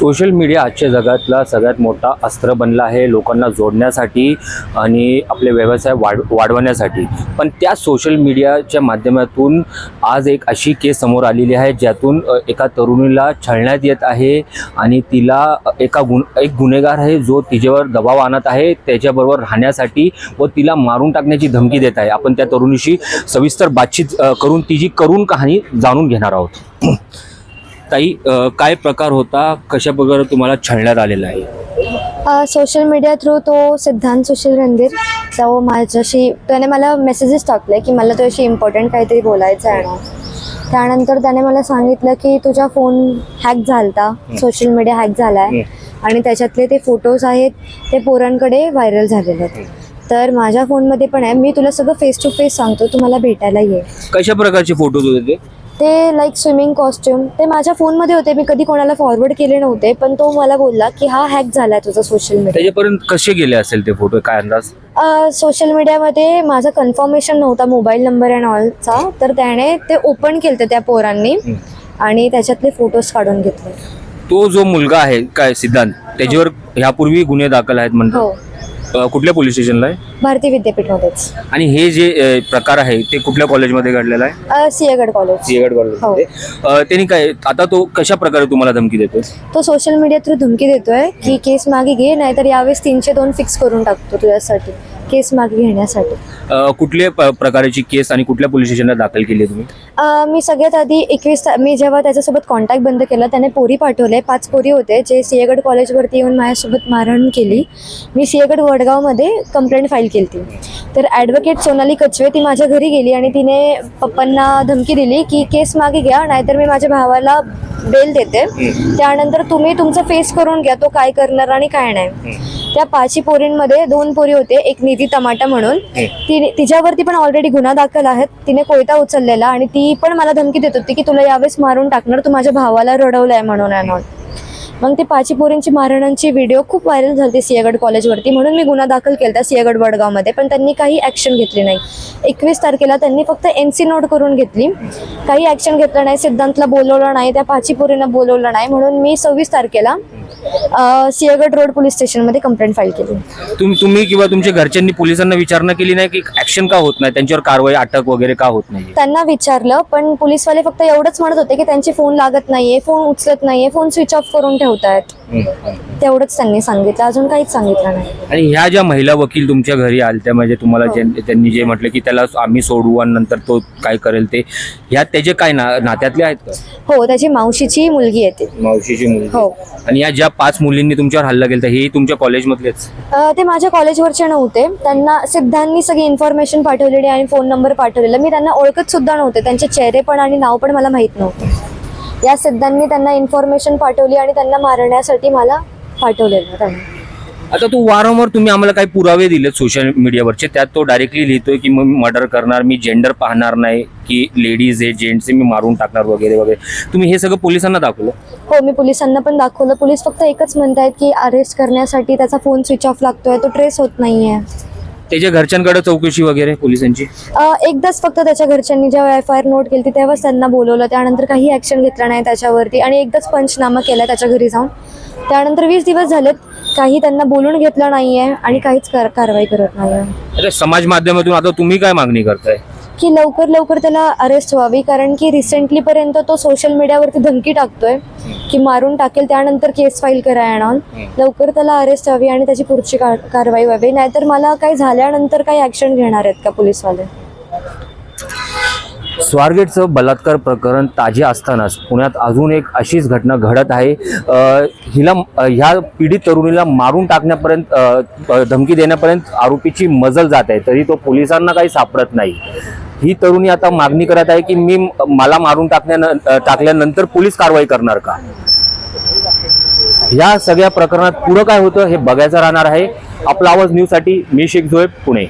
Social media आजच्या जगातला सगळ्यात मोठा अस्त्र बनला आहे लोकांना जोडण्यासाठी आणि आपले व्यवसाय वाढ वाढवण्यासाठी. पण त्या सोशल मीडियाच्या माध्यमातून आज एक अशी केस समोर आलेली आहे ज्यातून एका तरुणीला छळण्यात येत आहे आणि तिला एका गुन एक गुन्हेगार आहे जो तिच्यावर दबाव आणत आहे त्याच्याबरोबर राहण्यासाठी व तिला मारून टाकण्याची धमकी देत आहे. आपण त्या तरुणीशी सविस्तर बातचीत करून तिची करून कहाणी जाणून घेणार आहोत. ताई अ, काय प्रकार होता? कशा प्रकारे तुम्हाला छळण्यात आलेला आहे? सोशल मीडिया थ्रू तो सिद्धांत सुशील रणधीर. तो माझ्याशी त्याने मला मेसेजेस टाकले की मला तुझ्याशी इम्पॉर्टंट काहीतरी बोलायचं आहे ना. त्यानंतर त्याने मला सांगितलं की तुझा फोन हॅक झालता. सोशल मीडिया हॅक झाला आहे आणि त्याच्यातले ते फोटोज आहेत ते पोरांकडे व्हायरल झालेले आहेत. तर माझ्या फोनमध्ये पण आहे. मी तुला सगळं फेस टू फेस सांगतो. तू मला भेटायला ये. कशा प्रकारचे फोटोज होते ते? ते लाईक स्विमिंग कॉस्ट्युम ते माझ्या फोनमध्ये होते. मी कधी कोणाला फॉरवर्ड केले नव्हते पण तो मला बोलला की हा हॅक झाला तुझा सोशल मीडिया त्याच्यापर्यंत कसे गेले असेल ते फोटो काय अंदाज? सोशल मीडियामध्ये माझा कन्फर्मेशन नव्हता मोबाईल नंबर अँड ऑलचा तर त्याने ते ओपन केलं त्या पोरांनी आणि त्याच्यातले फोटोज काढून घेतले. तो जो मुलगा आहे काय सिद्धांत त्याच्यावर ह्यापूर्वी गुन्हे दाखल आहेत म्हणतो हो. अ, कुठल्या पोलीस स्टेशनला आहे? भारती विद्यापीठमध्येच. आणि हे जे अ, प्रकार आहे ते कुठल्या कॉलेजमध्ये घडलेला आहे? अ, सिंहगड कॉलेज. सिंहगड कॉलेजमध्ये. अ, त्यांनी काय आता तो कशा प्रकारे तुम्हाला धमकी देतो तो सोशल मीडिया थ्रू धमकी देतोय की केस मागे घे नाहीतर यावेळेस तीनशे दोन फिक्स करून टाकतो तुझ्यासाठी. केस मागे घेण्यासाठी. अ, कुठल्या प- प्रकारची केस आणि कुठल्या पोलीस स्टेशनला दाखल केली आहे तुम्ही? अ, मी सगळ्यात आधी एकवीस ता- मी जेव्हा त्याच्यासोबत कॉन्टॅक्ट बंद केला त्याने पोरी पाठवले. पाच पोरी होते जे सिंहगड कॉलेजवरती येऊन माझ्यासोबत मारहाण केली. मी सिंहगड वडगावमध्ये कंप्लेंट फाईल केली ती तर ॲडव्होकेट सोनाली कचवे ती माझ्या घरी गेली आणि तिने पप्पांना धमकी दिली की केस मागे घ्या नाहीतर मी माझ्या भावाला बेल देते. त्यानंतर तुम्ही तुमचं फेस करून घ्या तो काय करणार आणि काय नाही. त्या पाचही पोरींमध्ये दोन पोरी होते एक निधी टमाटा म्हणून. ती तिच्यावरती पण ऑलरेडी गुन्हा दाखल आहेत. तिने कोयता उचललेला आणि ती पण मला धमकी देत होती की तुला यावेळेस मारून टाकणार तू माझ्या भावाला रडवलंय म्हणून अँड मग ते पाची पोरींची मारणांची व्हिडिओ खूप व्हायरल झाली सिंहगड कॉलेजवरती म्हणून मी गुन्हा दाखल केला सिंहगड वडगावमध्ये पण त्यांनी काही ॲक्शन घेतली नाही. एकवीस तारखेला त्यांनी फक्त एन सी नोट करून घेतली. काही ॲक्शन घेतलं नाही सिद्धांतला बोलवलं नाही त्या पाची पोरींना बोलवलं नाही. म्हणून मी सव्वीस तारखेला सिंहगड रोड पोलीस स्टेशनमध्ये कंप्लेंट फाईल केली. तुम तुम्ही किंवा तुमच्या घरच्यांनी पोलिसांना विचारणा केली नाही की ऍक्शन का होत नाही? त्यांच्यावर कारवाई अटक वगैरे का होत नाही त्यांना विचारलं पण पोलीसवाले फक्त एवढंच म्हणत होते की त्यांचे फोन लागत नाहीये फोन उचलत नाहीये फोन स्विच ऑफ करून ठेवतायत. तेवढंच त्यांनी सांगितलं. अजून काहीच सांगितलं नाही. आणि ह्या ज्या महिला वकील तुमच्या घरी आलत्या म्हणजे तुम्हाला हो. जे- त्यांनी जे म्हटलं की त्याला आम्ही सोडवू आणि नंतर तो काय करेल ते ह्या त्याचे काय ना नात्यातले आहेत का? हो त्याची मावशीची मुलगी येते मावशीची मुलगी. हो. आणि या ज्या पाच मुलींनी तुमच्यावर हल्ला केला हे तुमच्या कॉलेजमधलेच? अं, ते माझ्या कॉलेजवरचे नव्हते. त्यांना सिद्धांनी सगळी इन्फॉर्मेशन पाठवलेली आणि फोन नंबर पाठवलेला. मी त्यांना ओळखत सुद्धा नव्हते. त्यांचे चेहरे पण आणि नाव पण मला माहीत नव्हतं. या सिद्धांनी त्यांना इन्फॉर्मेशन पाठवली आणि त्यांना मारण्यासाठी मला पाठवलेलं त्यांना. आता तू वारंवार तुम्ही आम्हाला काही पुरावे दिलेत सोशल मीडियावरचे त्यात तो डायरेक्टली लिहितोय की मग मर्डर करणार मी जेंडर पाहणार नाही की लेडीज आहे जेंट्स आहे मी मारून टाकणार वगैरे वगैरे. तुम्ही हे सगळं पोलिसांना दाखवलं? हो मी पोलिसांना पण दाखवलं. पोलीस फक्त एकच म्हणतायत की अरेस्ट करण्यासाठी त्याचा फोन स्विच ऑफ लागतोय तो ट्रेस होत नाहीये. त्याच्या घरच्यांकडे चौकशी वगैरे पोलिसांची? अ, एकदाच फक्त त्याच्या घरच्यांनी जेव्हा एफ आय आर नोट केली तेव्हाच त्यांना बोलवलं. त्यानंतर काही ॲक्शन घेतलं नाही त्याच्यावरती आणि एकदाच पंचनामा केला त्याच्या घरी जाऊन. त्यानंतर वीस दिवस झालेत काही त्यांना बोलून घेतलं नाही आहे आणि काहीच कार कारवाई करत नाही आहे समाज माध्यमातून आता तुम्ही काय मागणी करताय? की लवकर लवकर त्याला अरेस्ट व्हावी. कारण की रिसेंटलीपर्यंत तो सोशल मीडियावरती धमकी टाकतोय की मारून टाकेल त्यानंतर केस फाईल करा येणार लवकर त्याला अरेस्ट व्हावी आणि त्याची पुढची कारवाई व्हावी. नाहीतर मला काही झाल्यानंतर काही ॲक्शन घेणार आहेत का पोलीसवाले? स्वारगेटचं बलात्कार प्रकरण ताजे असतानाच पुण्यात अजून एक अशीच घटना घडत आहे. हिला ह्या पीडित तरुणीला मारून टाकण्यापर्यंत धमकी देण्यापर्यंत आरोपीची मजल जात आहे. तरी तो पोलिसांना काही सापडत नाही. ही तरुणी आता मागणी करत आहे की मी मला मारून टाकण्या टाकल्यानंतर पोलीस कारवाई करणार का? या सगळ्या प्रकरणात पुढं काय होतं हे बघायचं राहणार आहे. आपला आवाज न्यूजसाठी मी शेख झोएब पुणे.